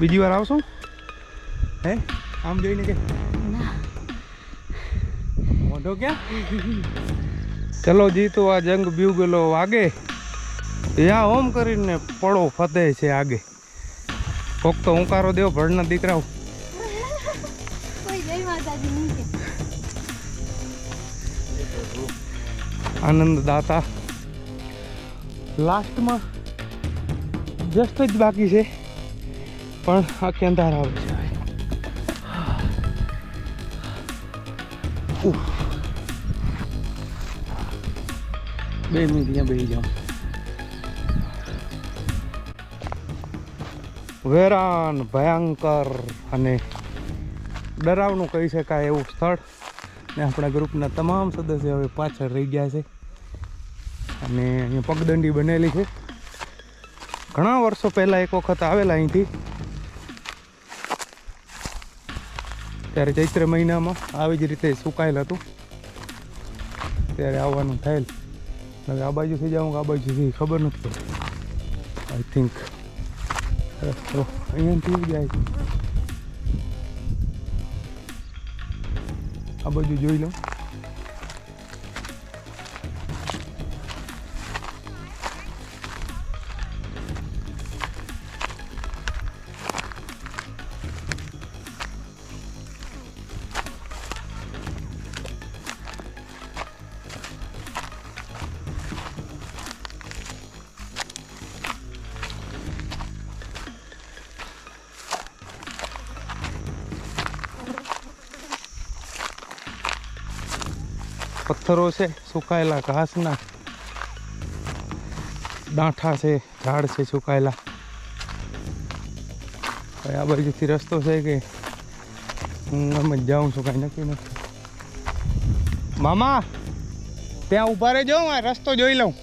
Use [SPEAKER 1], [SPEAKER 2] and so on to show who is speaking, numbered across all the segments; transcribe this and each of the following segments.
[SPEAKER 1] બીજી વાર આવશો? હે? આમ જોઈને કે મોઢો ક્યાં? ચલો જીતો આ જંગ બ્યુગલો વાગે. યા ઓમ કરીને પડો ફતે છે આગે. કોક તો હુંકારો દેવો ભરના દીકરાઓ.
[SPEAKER 2] કોઈ જય માતાજી નહીં કે.
[SPEAKER 1] આનંદ દાતા. લાસ્ટમાં જસ્ટ જ બાકી છે. પણ આ કેન્દાર આવે છે? બે મિનિટ અહીંયા બેસી જાઉં વેરાન, ભયંકર અને ડરાવનું કહી શકાય એવું સ્થળ. ને આપણા ગ્રુપના તમામ સદસ્યો હવે પાછળ રહી ગયા છે. અને અહીંયા પગદંડી બનેલી છે. ઘણા વર્ષો પહેલાં એક વખત આવેલા અહીંથી. ત્યારે ચૈત્ર મહિનામાં આવી જ રીતે સુકાયેલ હતું. ત્યારે આવવાનું થયેલ. હવે આ બાજુથી જાઉં કે આ બાજુથી ખબર નથી આઈ થિંક અહીંયાથી જાય. આ બાજુ જોઈ લઉં. પથ્થરો છે, સુકાયેલા ઘાસના. ડાંઠા છે, ઝાડ છે સુકાયેલા. હવે આ બાજુથી રસ્તો છે કે હું એમ જ જાઉં છું, કાંઈ નક્કી નથી. મામા, ત્યાં ઊભા રહેજો, હું રસ્તો જોઈ લઉં.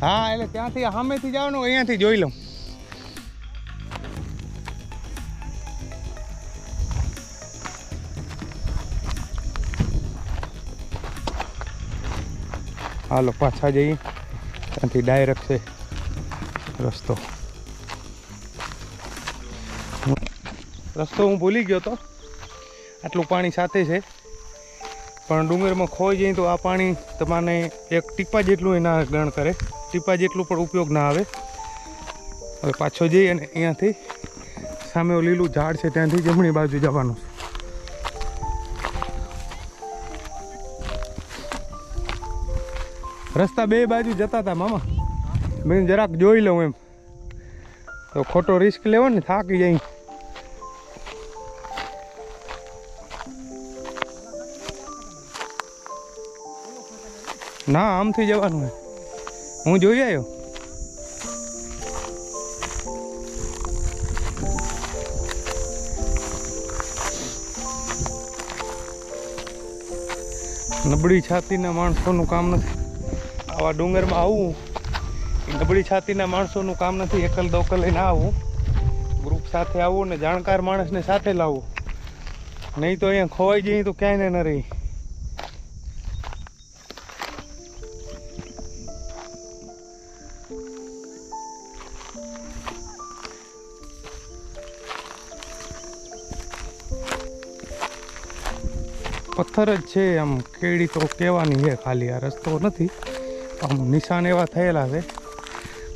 [SPEAKER 1] હા, એટલે ત્યાંથી સામેથી જવાનું અહીંયાથી જોઈ લઉં. હાલો, પાછા જઈએ. ત્યાંથી ડાયરેક્ટ છે રસ્તો. રસ્તો હું ભૂલી ગયો તો. આટલું પાણી સાથે છે. પણ ડુંગરમાં ખોઈ જઈએ તો આ પાણી તમારે એક ટીપા જેટલું એના ગણ કરે. ટીપા જેટલું પણ ઉપયોગ ના આવે. હવે પાછો જઈએ અને અહીંયાથી સામે લીલું ઝાડ છે, ત્યાંથી જમણી બાજુ જવાનું છે. રસ્તા બે બાજુ જતા હતા મામા. મેં જરાક જોઈ લઉં એમ. તો ખોટો રિસ્ક લેવો ને થાકી જાય. ના, આમથી જવાનું હે જોઈ આવ્યો. નબળી છાતીના માણસોનું કામ નથી. આવા ડુંગરમાં આવવું એ નબળી છાતીના માણસોનું કામ નથી, એકલ દોકલ લઈને આવવું ગ્રુપ સાથે આવવું ને જાણકાર માણસને સાથે લાવવું નહીં તો અહીંયા ખોવાઈ જઈએ તો ક્યાંય ન રહી. પથ્થર જ છે, આમ કેડી તો કહેવાની છે, ખાલી આ રસ્તો નથી. આમ નિશાન એવા થયેલા છે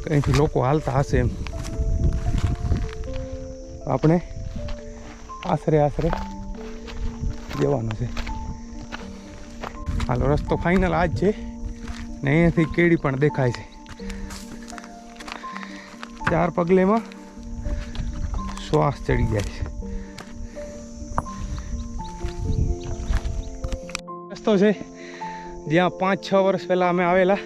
[SPEAKER 1] કંઈથી લોકો હાલતા હશે એમ. આપણે આશરે આશરે જવાનું છે. હાલો, રસ્તો ફાઇનલ આ જ છે ને અહીંયાથી કેડી પણ દેખાય છે. ચાર પગલેમાં શ્વાસ ચડી જાય છે. રસ્તો છે જ્યાં પાંચ છ વર્ષ પહેલાં અમે આવેલા.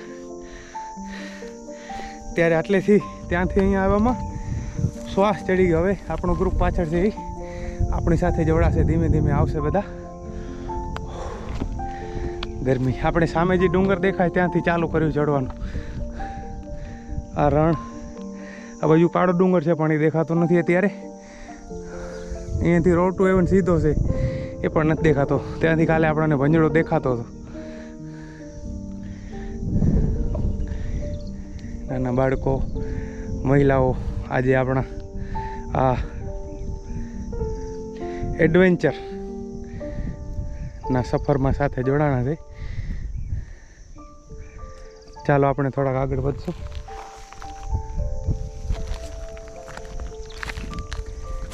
[SPEAKER 1] ત્યારે આટલેથી ત્યાંથી અહીંયા આવવામાં શ્વાસ ચડી ગયો. હવે આપણો ગ્રુપ પાછળ છે એ આપણી સાથે જોડાશે, ધીમે ધીમે આવશે બધા. ગરમી. આપણે સામે જે ડુંગર દેખાય ત્યાંથી ચાલુ કર્યું ચડવાનું. આ રણ. આ બાજુ કાળો ડુંગર છે, પણ એ દેખાતો નથી અત્યારે. અહીંયાથી રોડ ટુ એવન સીધો છે. એ પણ નથી દેખાતો. ત્યાંથી કાલે આપણને ભંજળો દેખાતો હતો. નાના બાળકો, મહિલાઓ આજે આપણા આ એડવેન્ચર ના સફરમાં સાથે જોડાણા છે. ચાલો આપણે થોડાક આગળ વધશું.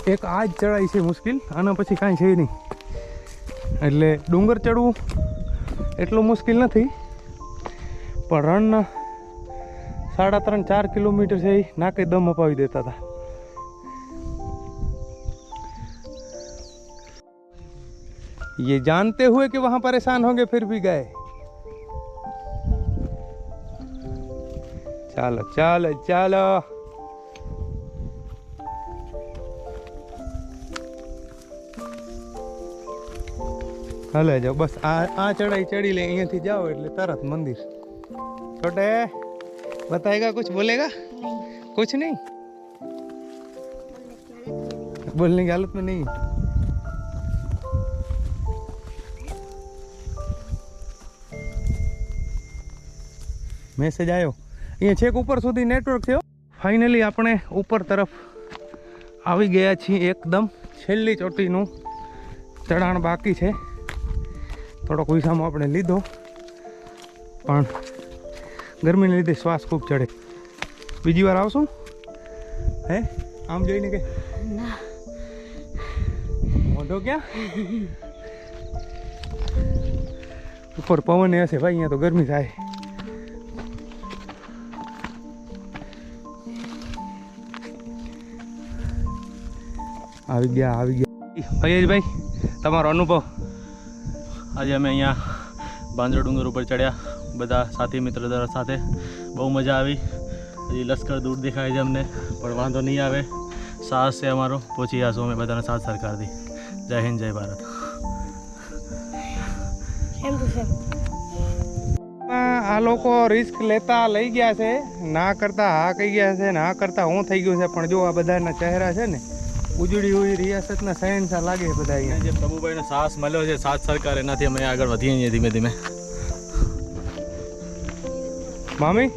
[SPEAKER 1] એક આ જ ચડાઈ છે મુશ્કેલ, આના પછી કાંઈ છે નહીં. એટલે ડુંગર ચડવું એટલું મુશ્કેલ નથી. પણ રણના સાડા ત્રણ ચાર કિલોમીટર છે એ નાકે દમ અપાવી દેતા હતા ये जानते हुए कि वहां परेशान होंगे फिर भी गए ચાલો ચાલો ચાલો હલે જાઓ બસ આ આ ચડાઈ ચડી લે અહીંયાથી જાઓ એટલે તરત મંદિર छोटे बताएगा कुछ बोलेगा कुछ नहीं बोलने की हालत में नहीं है। મેસેજ આવ્યો અહીંયા છેક ઉપર સુધી નેટવર્ક થયો ફાઇનલી આપણે ઉપર તરફ આવી ગયા છીએ એકદમ છેલ્લી ચોટીનું ચઢાણ બાકી છે થોડોક વિસામો આપણે લીધો પણ ગરમીને લીધે શ્વાસ ખૂબ ચડે. બીજી વાર આવશું? હે? આમ જોઈને કે
[SPEAKER 2] ના.
[SPEAKER 1] મોઢો ક્યાં? ઉપર પવન હશે ભાઈ અહીંયા તો ગરમી થાય. આવી ગયા આવી ગયા. ભાઈ તમારો અનુભવ?
[SPEAKER 3] આજે અમે અહીંયા બાંદ્રા ડુંગર ઉપર ચડ્યા. બધા સાથી મિત્ર દ્વારા સાથે બહુ મજા આવી. હજી લશ્કર દૂર દેખાય છે અમને પણ વાંધો નહીં આવે. સાહસ છે અમારો. પહોંચી જશું અમે બધાને સાથ સરકારથી. જય હિન્દ જય ભારત.
[SPEAKER 1] આ લોકો રિસ્ક લેતા લઈ ગયા છે. ના કરતા હા કહી ગયા છે ના કરતા હું થઈ ગયું છે. પણ જો આ બધાના ચહેરા છે ને ઉજળી હોય રિયાસતના સહેનશા લાગે બધા અહીંયા.
[SPEAKER 3] જે પ્રભુભાઈનો સાહસ મળ્યો છે સાથ સરકાર એનાથી અમે આગળ વધીએ છીએ ધીમે ધીમે.
[SPEAKER 1] મામી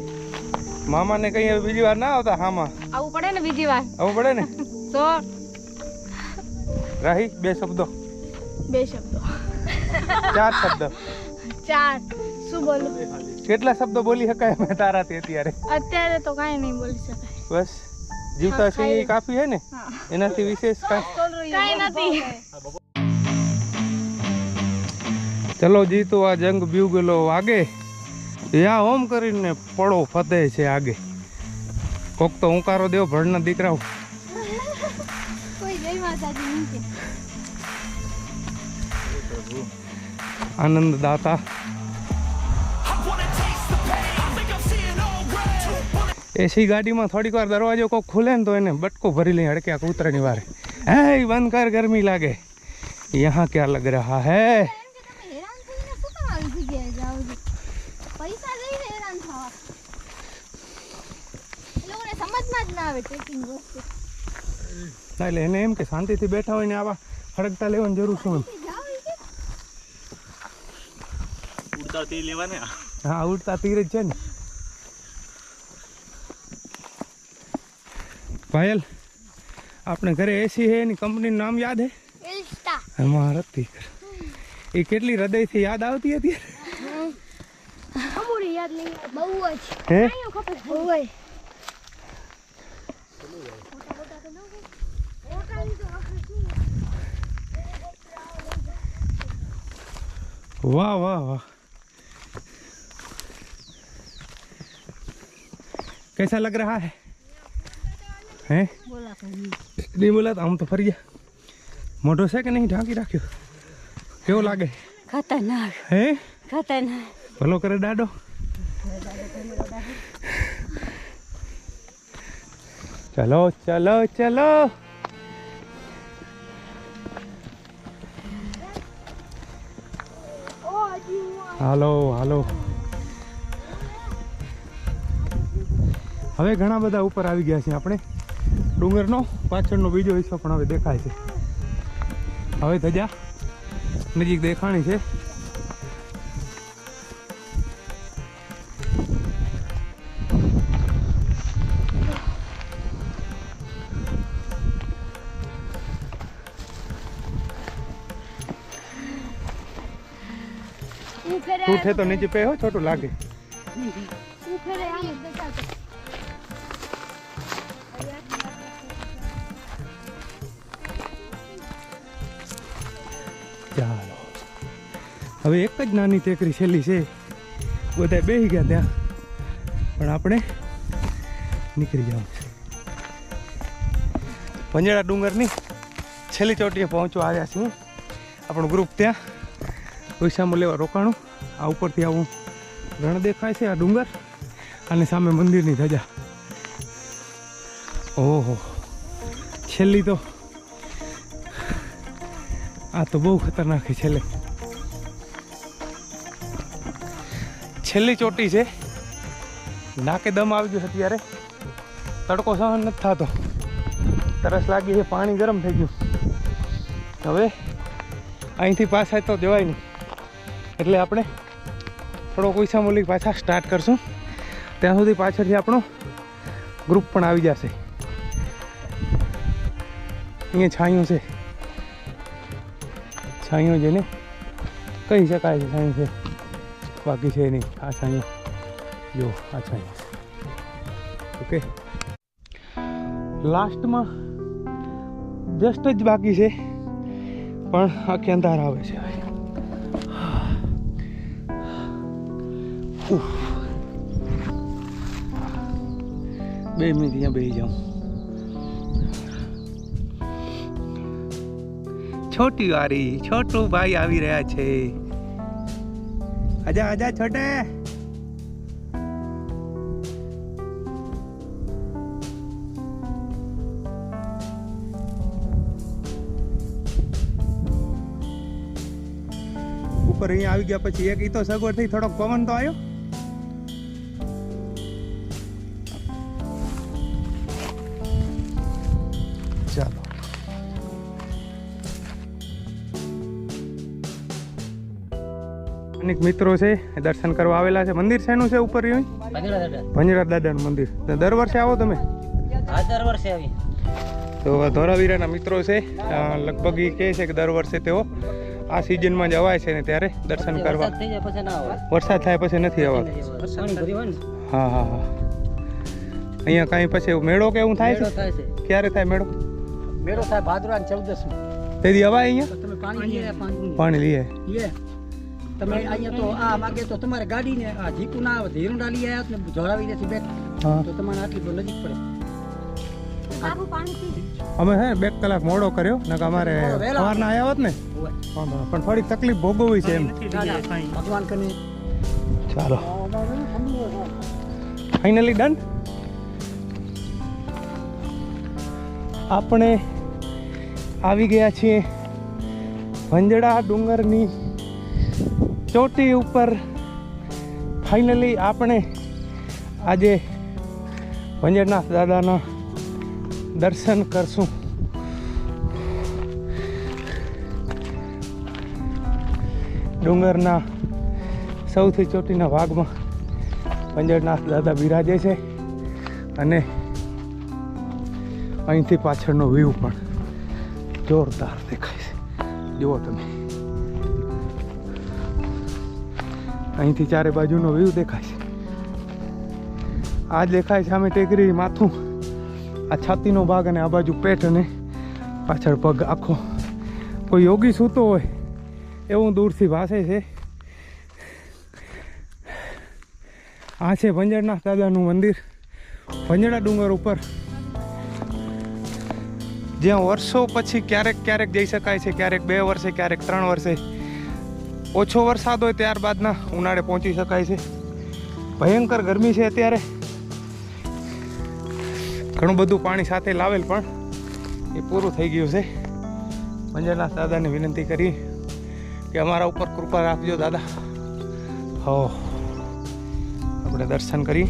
[SPEAKER 1] મામાને કઈ હવે બીજી વાર ના આવતા હામાં?
[SPEAKER 2] આવું પડે ને બીજી વાર.
[SPEAKER 1] આવું પડે ને?
[SPEAKER 2] તો
[SPEAKER 1] રાહી બે શબ્દો.
[SPEAKER 2] બે શબ્દો.
[SPEAKER 1] ચાર શબ્દ.
[SPEAKER 2] ચાર. શું બોલું?
[SPEAKER 1] કેટલા શબ્દો બોલી શકાય અમે તારાથી અત્યારે?
[SPEAKER 2] અત્યારે તો કાંઈ નહીં બોલી શકાય.
[SPEAKER 1] બસ. જીવતા છે એ કાફી છે ને? એનાથી વિશેષ કાંઈ?
[SPEAKER 2] કાંઈ નથી.
[SPEAKER 1] ચલો જીતો આ જંગ બ્યુગલો વાગે. યા ઓમ કરીને પડો ફતે છે આગે. કોક તો હુંકારો દેવો ભણના દીકરાઓ.
[SPEAKER 2] કોઈ
[SPEAKER 1] આનંદ દાતા. એસી ગાડીમાં થોડીક વાર દરવાજો કોક ખુલે ને તો એને બટકો ભરી લઈ હડક્યા કૂતરાની વારે. હે બંધ કર ગરમી લાગે. યહાં ક્યાં લગ રહા હૈ
[SPEAKER 2] એમ કે તમે હેરાન થઈને શું કામ આવી જગ્યાએ જાઓ છો પૈસા લઈને હેરાન થવા લોકોને સમજમાં જ ના આવે ટ્રેકિંગ વસ્તુ.
[SPEAKER 1] ના એટલે એને એમ કે શાંતિથી બેઠા હોય ને આવા હડકતા લેવાની જરૂર શું
[SPEAKER 3] ઉડતા તીર લેવાને
[SPEAKER 1] હા ઉડતા તીર જ છે ને. પાયલ આપણે ઘરે એસી છે એની કંપનીનું નામ યાદ હે? એમાં એ કેટલી હૃદયથી યાદ આવતી હતી?
[SPEAKER 2] યાદ નહીં બહુ જ.
[SPEAKER 1] હે?
[SPEAKER 2] બહુ જ.
[SPEAKER 1] वाह वाह वाह कैसा लग रहा है हैं
[SPEAKER 2] બોલા કઈ
[SPEAKER 1] નહીં બોલા આમ તો ફરી ગયા મોઢો છે કે નહીં ઢાંકી રાખ્યો કેવો લાગે
[SPEAKER 2] ખતરનાક
[SPEAKER 1] હે
[SPEAKER 2] ખતરનાક
[SPEAKER 1] ભલો કરે દાડો ચલો ચલો ચલો. હાલો હાલો. હવે ઘણા બધા ઉપર આવી ગયા છે આપણે. ડુંગરનો, પાછળનો બીજો હિસ્સો પણ હવે દેખાય છે. હવે ધજા નજીક દેખાણી છે.
[SPEAKER 2] તું
[SPEAKER 1] છે તો નીચે પે હો છોટું લાગે. ચાલો. હવે એક જ નાની ટેકરી છેલ્લી છે. બધા બેસી ગયા ત્યાં. પણ આપણે નીકળી જવું છે. ભંજેડા ડુંગરની છેલ્લી ચોટીએ પહોંચવા આવ્યા છીએ. આપણું ગ્રુપ ત્યાં. પૈસામાં લેવા રોકાણું. આ ઉપરથી આવું રણ દેખાય છે આ ડુંગર અને સામે મંદિરની ધજા. ઓહો. છેલ્લી તો આ તો બહુ ખતરનાક છે છેલ્લે. છેલ્લી ચોટી છે. નાકે દમ આવી ગયો અત્યારે. તડકો સહન નથી થતો. તરસ લાગી છે, પાણી ગરમ થઈ ગયું. હવે અહીંથી પાછા તો જવાય નહીં. એટલે આપણે થોડો ઓછા મૂલી પાછા સ્ટાર્ટ કરશું. ત્યાં સુધી પાછળથી આપણો ગ્રુપ પણ આવી જશે. અહીંયા છાંયું છે. છાંયો જેને કહી શકાય છે, છાંયો છે. બાકી છે નહીં, આ છાંયો. જો, આ છાંયો. ઓકે. લાસ્ટમાં જસ્ટ જ બાકી છે, પણ આખી અંધાર આવે છે હવે. બે મિનિટ અહીંયા બે જાઉં. છોટી વારી, છોટું ભાઈ આવી રહ્યા છે. આજા આજા, છોટે. ઉપર અહીંયા આવી ગયા પછી એક ઈ તો સગવડ થઈ, થોડોક પવન તો આવ્યો અનેક મિત્રો છે એ દર્શન કરવા આવેલા છે. મંદિર શેનું છે ઉપર રહ્યું ભંજરા દાદાનું મંદિર. દર વર્ષે આવો તમે?
[SPEAKER 4] દર વર્ષે આવી
[SPEAKER 1] તો ધોરાવીરાના મિત્રો છે લગભગ એ કહે છે કે દર વર્ષે તેઓ આ સિઝનમાં જ અવાય છે ને ત્યારે દર્શન કરવા.
[SPEAKER 4] વરસાદ થઈ જાય પછી ના આવે
[SPEAKER 1] વરસાદ થાય પછી નથી અવાતું.
[SPEAKER 4] પાણી ભરી હોય ને.
[SPEAKER 1] હા હા હા. અહીંયા કાંઈ પછી મેળો કે એવું થાય છે? ક્યારે થાય મેળો?
[SPEAKER 4] મેળો થાય ભાદરવા ચૌદસ
[SPEAKER 1] તેથી અવાય અહીંયા?
[SPEAKER 4] પાણી લઈએ તમે અહીંયા તો આ માગે તો તમારે ગાડીને આ જીકુ ના આવે લઈ આવ્યા ને જોડાવી દેથી બેક
[SPEAKER 1] હા.
[SPEAKER 4] તો તમારે આટલી તો નજીક પડે.
[SPEAKER 1] અમે હે બે કલાક મોડો કર્યો ને કે અમારે
[SPEAKER 4] સવાર
[SPEAKER 1] ના આવ્યા હોત ને. પણ થોડીક તકલીફ ભોગવવી છે એમ.
[SPEAKER 4] ભગવાન કને.
[SPEAKER 1] ચાલો. ફાઇનલી ડન આપણે આવી ગયા છીએ ભંજડા ડુંગરની ચોટી ઉપર ફાઇનલી આપણે આજે ભંજડનાથ દાદાના દર્શન કરશું. ડુંગરના સૌથી ચોટીના ભાગમાં પંજરનાથ દાદા બિરાજે છે અને અહીંથી પાછળનો વ્યૂ પણ જોરદાર દેખાય છે. જુઓ તમે. અહીંથી ચારે બાજુનો વ્યૂ દેખાય છે. આ દેખાય છે અમે ટેકરી માથું. આ છાતીનો ભાગ અને આ બાજુ પેટ અને પાછળ પગ આખો. કોઈ યોગી સૂતો હોય એવું દૂરથી ભાસે છે. આ છે ભંજરનાથ દાદાનું મંદિર. ભંજડા ડુંગર ઉપર. જ્યાં વર્ષો પછી ક્યારેક ક્યારેક જઈ શકાય છે, ક્યારેક બે વર્ષે, ક્યારેક ત્રણ વર્ષે. ઓછો વરસાદ હોય ત્યારબાદના ઉનાળે પહોંચી શકાય છે. ભયંકર ગરમી છે અત્યારે. ઘણું બધું પાણી સાથે લાવેલ પણ એ પૂરું થઈ ગયું છે. મંજરનાથ દાદાને વિનંતી કરી કે અમારા ઉપર કૃપા રાખજો દાદા. હો, આપણે દર્શન કરી.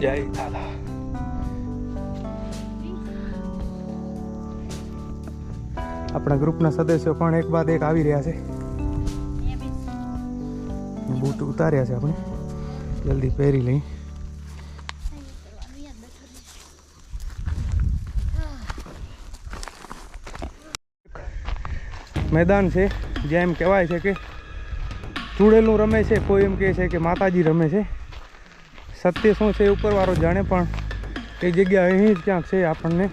[SPEAKER 1] જય દાદા. આપણા ગ્રુપના સદસ્યો પણ એક બાદ એક આવી રહ્યા છે. બૂટ ઉતાર્યા છે આપણે. જલ્દી પહેરી લઈ મેદાન છે, જ્યાં એમ કહેવાય છે કે ચૂડેલું રમે છે, કોઈ એમ કહે છે કે માતાજી રમે છે. સત્ય શું છે ઉપરવાળો જાણે, પણ એ જગ્યા અહીં જ ક્યાંક છે આપણને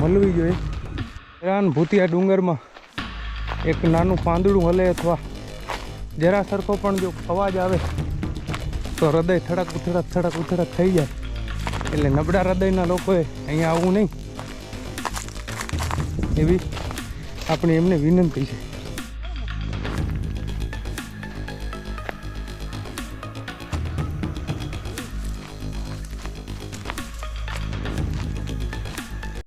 [SPEAKER 1] મળવી જોઈએ. રાન ભૂતિયા ડુંગરમાં એક નાનું પાંદડું હલે અથવા જરા સરખો પણ જો અવાજ આવે, તો હૃદય થડક ઉથડક થડક ઉથડક થઈ જાય. એટલે નબળા હૃદયના લોકોએ અહીંયા આવવું નહીં. એવી આપણી એમને વિનંતી છે.